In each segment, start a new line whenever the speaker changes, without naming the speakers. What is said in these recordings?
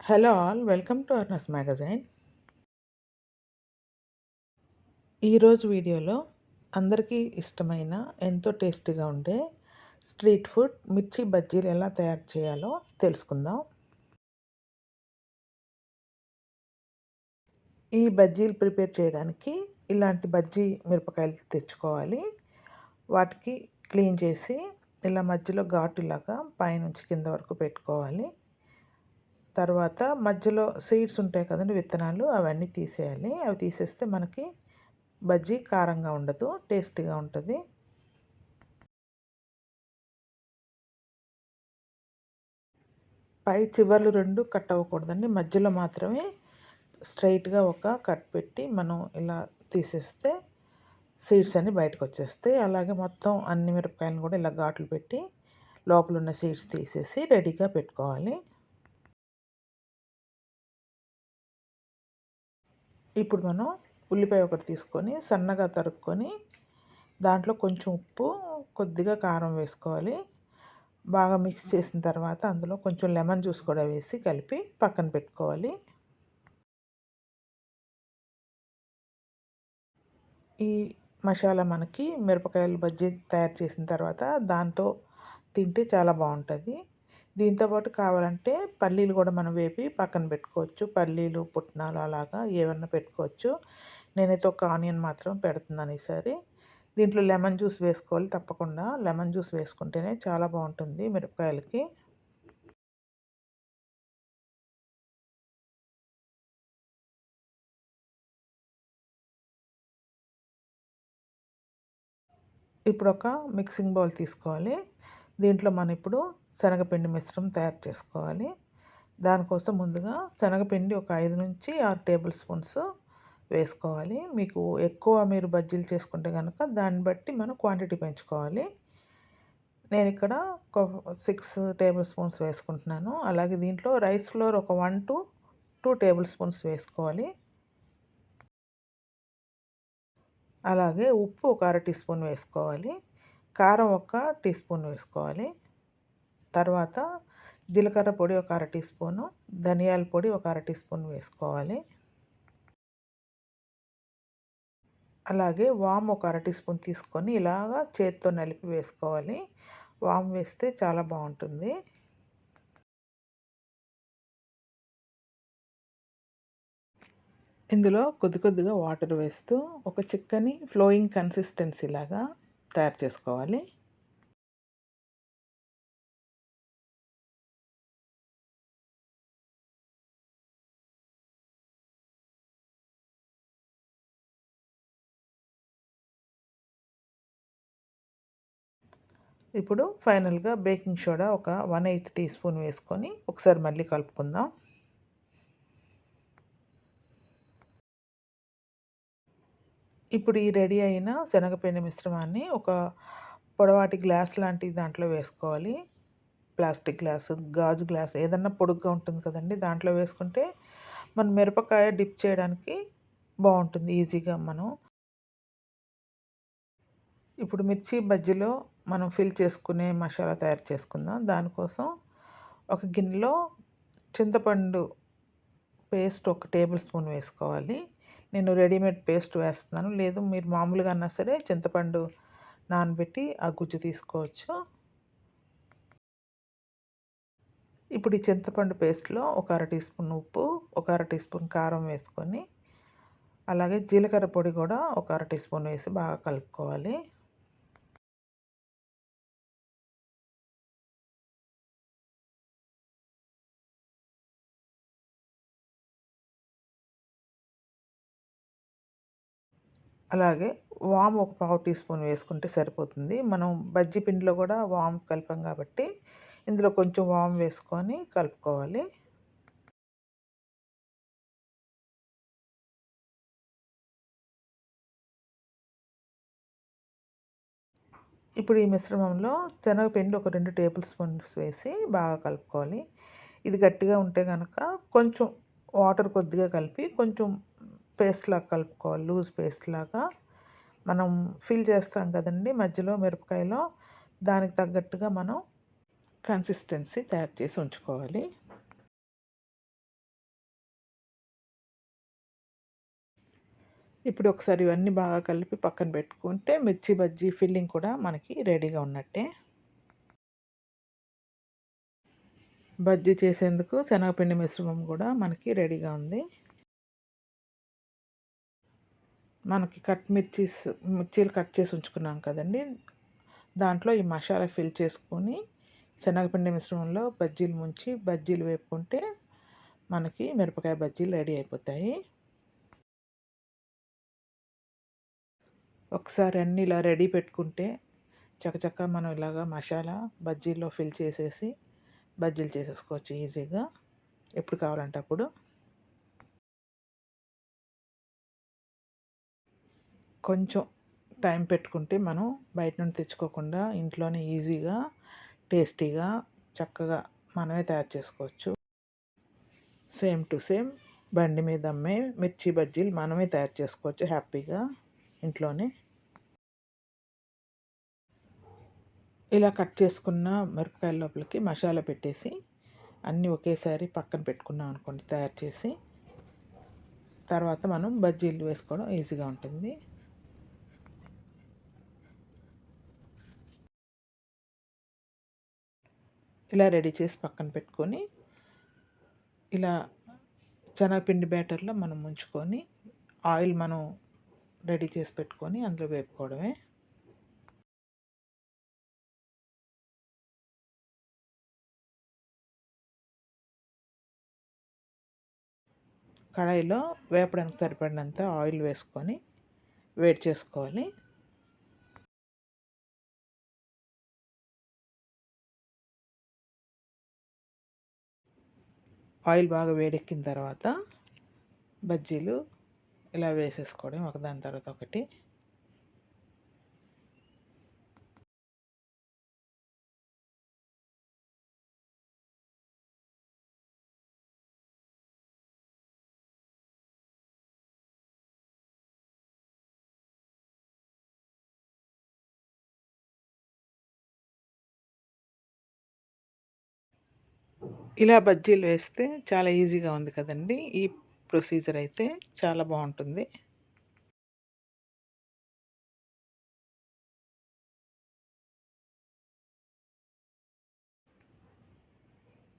Hello all welcome to Arnas magazine ఈరోజు వీడియోలో అందరికీ ఇష్టమైన ఎంతో టేస్టీగా ఉండే స్ట్రీట్ ఫుడ్ మిర్చి బజ్జీలు ఎలా తయారు చేయాలో తెలుసుకుందాం. ఈ బజ్జీలు ప్రిపేర్ చేయడానికి ఇలాంటి బజ్జీ మిరపకాయలు తెచ్చుకోవాలి. వాటికి క్లీన్ చేసి ఇలా మధ్యలో ఘాటులాగా పైనుంచి కింద వరకు పెట్టుకోవాలి. తర్వాత మధ్యలో సీడ్స్ ఉంటాయి కదండి విత్తనాలు అవన్నీ తీసేయాలి. అవి తీసేస్తే మనకి బజ్జీ కారంగా ఉండదు టేస్టీగా ఉంటుంది. పై చివర్లు రెండు కట్ అవ్వకూడదండి. మధ్యలో మాత్రమే స్ట్రైట్గా ఒక కట్ పెట్టి మనం ఇలా తీసేస్తే సీడ్స్ అన్నీ బయటకు వచ్చేస్తాయి అలాగే మొత్తం అన్ని మిరపకాయలను కూడా ఇలా ఘాట్లు పెట్టి లోపల ఉన్న సీడ్స్ తీసేసి రెడీగా పెట్టుకోవాలి. ఇప్పుడు మనం ఉల్లిపాయ ఒకటి తీసుకొని సన్నగా తరుక్కొని దాంట్లో కొంచెం ఉప్పు కొద్దిగా కారం వేసుకోవాలి. బాగా మిక్స్ చేసిన తర్వాత అందులో కొంచెం లెమన్ జ్యూస్ కూడా వేసి కలిపి పక్కన పెట్టుకోవాలి. ఈ మసాలా మనకి మిరపకాయలు బజ్జీ తయారు చేసిన తర్వాత దాంతో తింటే చాలా బాగుంటుంది. దీంతోపాటు కావాలంటే పల్లీలు కూడా మనం వేపి పక్కన పెట్టుకోవచ్చు. పల్లీలు పుట్నాలు అలాగా ఏమన్నా పెట్టుకోవచ్చు. నేనైతే ఒక ఆనియన్ మాత్రం పెడుతున్నాను ఈసారి. దీంట్లో లెమన్ జ్యూస్ వేసుకోవాలి తప్పకుండా. లెమన్ జ్యూస్ వేసుకుంటేనే చాలా బాగుంటుంది మిరపకాయలకి. ఇప్పుడు ఒక మిక్సింగ్ బౌల్ తీసుకోవాలి. దీంట్లో మనం ఇప్పుడు శనగపిండి మిశ్రమం తయారు చేసుకోవాలి. దానికోసం ముందుగా శనగపిండి ఒక ఐదు నుంచి ఆరు టేబుల్ స్పూన్స్ వేసుకోవాలి. మీకు ఎక్కువ మీరు బజ్జీలు చేసుకుంటే కనుక దాన్ని బట్టి మనం క్వాంటిటీ పెంచుకోవాలి. నేను ఇక్కడ ఒక సిక్స్ టేబుల్ స్పూన్స్ వేసుకుంటున్నాను. అలాగే దీంట్లో రైస్ ఫ్లోర్ ఒక one to two table spoons వేసుకోవాలి. అలాగే ఉప్పు ఒక అర టీ స్పూన్ వేసుకోవాలి. కారం ఒక టీ స్పూన్ వేసుకోవాలి. తర్వాత జీలకర్ర పొడి ఒక అర టీ స్పూను ధనియాల పొడి ఒక అర టీ స్పూన్ వేసుకోవాలి. అలాగే వామ్ ఒక అర టీ స్పూన్ తీసుకొని ఇలాగా చేత్తో నలిపి వేసుకోవాలి. వామ్ వేస్తే చాలా బాగుంటుంది. ఇందులో కొద్ది కొద్దిగా వాటర్ వేస్తూ ఒక చిక్కని ఫ్లోయింగ్ కన్సిస్టెన్సీ లాగా తయారు చేసుకోవాలి. ఇప్పుడు ఫైనల్గా బేకింగ్ సోడా ఒక వన్ ఎయిత్ టీ స్పూన్ వేసుకొని ఒకసారి మళ్ళీ కలుపుకుందాం. ఇప్పుడు ఈ రెడీ అయిన శనగపిండి మిశ్రమాన్ని ఒక పొడవాటి గ్లాస్ లాంటి దాంట్లో వేసుకోవాలి. ప్లాస్టిక్ గ్లాసు గాజు గ్లాస్ ఏదన్నా పొడుగ్గా ఉంటుంది కదండి దాంట్లో వేసుకుంటే మన మిరపకాయ డిప్ చేయడానికి బాగుంటుంది ఈజీగా మనం. ఇప్పుడు మిర్చి బజ్జీలో మనం ఫిల్ చేసుకునే మసాలా తయారు చేసుకుందాం. దానికోసం ఒక గిన్నెలో చింతపండు పేస్ట్ ఒక టేబుల్ స్పూన్ వేసుకోవాలి. నేను రెడీమేడ్ పేస్ట్ వేస్తున్నాను. లేదు మీరు మామూలుగా అన్నా సరే చింతపండు నానబెట్టి ఆ గుజ్జు తీసుకోవచ్చు. ఇప్పుడు ఈ చింతపండు పేస్ట్లో ఒక అర టీ స్పూన్ ఉప్పు ఒక అర టీ స్పూన్ కారం వేసుకొని అలాగే జీలకర్ర పొడి కూడా ఒక అర టీ స్పూన్ వేసి బాగా కలుపుకోవాలి. అలాగే వామ్ ఒక పావు టీ స్పూన్ వేసుకుంటే సరిపోతుంది. మనం బజ్జీ పిండిలో కూడా వామ్ కలిపాం కాబట్టి ఇందులో కొంచెం వామ్ వేసుకొని కలుపుకోవాలి. ఇప్పుడు ఈ మిశ్రమంలో శనగపిండి ఒక రెండు టేబుల్ స్పూన్స్ వేసి బాగా కలుపుకోవాలి. ఇది గట్టిగా ఉంటే కనుక కొంచెం వాటర్ కొద్దిగా కలిపి కొంచెం పేస్ట్ లాగా కలుపుకోవాలి. లూజ్ పేస్ట్ లాగా మనం ఫిల్ చేస్తాం కదండి మధ్యలో మిరపకాయలో. దానికి తగ్గట్టుగా మనం కన్సిస్టెన్సీ తయారు చేసి ఉంచుకోవాలి. ఇప్పుడు ఒకసారి ఇవన్నీ బాగా కలిపి పక్కన పెట్టుకుంటే మిర్చి బజ్జీ ఫిల్లింగ్ కూడా మనకి రెడీగా ఉన్నట్టే. బజ్జీ చేసేందుకు శనగపిండి మిశ్రమం కూడా మనకి రెడీగా ఉంది. మనకి కట్ మిర్చీస్ మిర్చీలు కట్ చేసి ఉంచుకున్నాం కదండి. దాంట్లో ఈ మసాలా ఫిల్ చేసుకొని శనగపిండి మిశ్రమంలో బజ్జీలు ముంచి బజ్జీలు వేపుకుంటే మనకి మిరపకాయ బజ్జీలు రెడీ అయిపోతాయి. ఒకసారి అన్నీ ఇలా రెడీ పెట్టుకుంటే చకచక్క మనం ఇలాగా మసాలా బజ్జీల్లో ఫిల్ చేసేసి బజ్జీలు చేసేసుకోవచ్చు ఈజీగా. ఎప్పుడు కావాలంటే అప్పుడు. కొంచెం టైం పెట్టుకుంటే మనం బయట నుండి తెచ్చుకోకుండా ఇంట్లోనే ఈజీగా టేస్టీగా చక్కగా మనమే తయారు చేసుకోవచ్చు. సేమ్ టు సేమ్ బండి మీద అమ్మే మిర్చి బజ్జీలు మనమే తయారు చేసుకోవచ్చు హ్యాపీగా ఇంట్లోనే. ఇలా కట్ చేసుకున్న మిరపకాయల లోపలికి మసాలా పెట్టేసి అన్నీ ఒకేసారి పక్కన పెట్టుకున్నాం అనుకోండి తయారు చేసి. తర్వాత మనం బజ్జీలు వేసుకోవడం ఈజీగా ఉంటుంది. ఇలా రెడీ చేసి పక్కన పెట్టుకొని ఇలా శనగపిండి బ్యాటర్లో మనం ముంచుకొని ఆయిల్ మనం రెడీ చేసి పెట్టుకొని అందులో వేపుకోవడమే. కడాయిలో వేపడానికి సరిపడినంత ఆయిల్ వేసుకొని వేడి చేసుకోవాలి. ఆయిల్ బాగా వేడెక్కిన తర్వాత బజ్జీలు ఇలా వేసేసుకోవడం ఒకదాని తర్వాత ఒకటి. ఇలా బజ్జీలు వేస్తే చాలా ఈజీగా ఉంది కదండి. ఈ ప్రొసీజర్ అయితే చాలా బాగుంటుంది.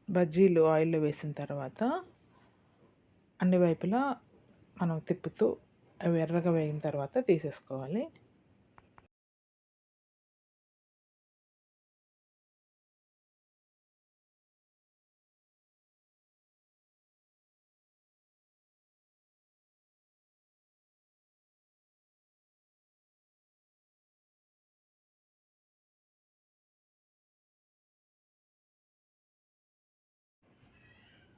బజ్జీలు ఆయిల్లో వేసిన తర్వాత అన్ని వైపులా మనం తిప్పుతూ అవి ఎర్రగా వేగిన తర్వాత తీసేసుకోవాలి.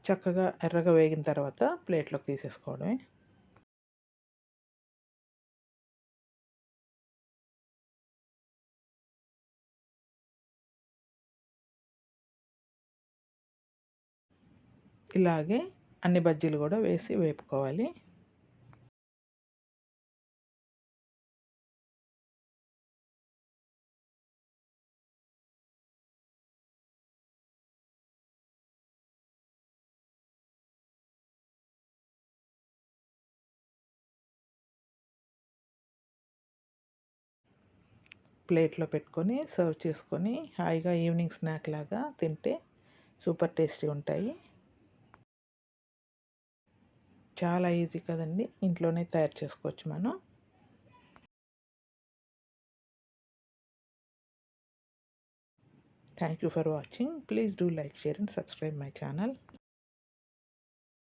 చక్కగా ఎర్రగా వేగిన తర్వాత ప్లేట్లోకి తీసేసుకోవడమే. ఇలాగే అన్ని బజ్జీలు కూడా వేసి వేపుకోవాలి. ప్లేట్లో పెట్టుకొని సర్వ్ చేసుకొని హాయిగా ఈవినింగ్ స్నాక్ లాగా తింటే సూపర్ టేస్టీ ఉంటాయి. చాలా ఈజీ కదండి ఇంట్లోనే తయారు చేసుకోవచ్చు మనం. Thank you for watching please do like share and subscribe my channel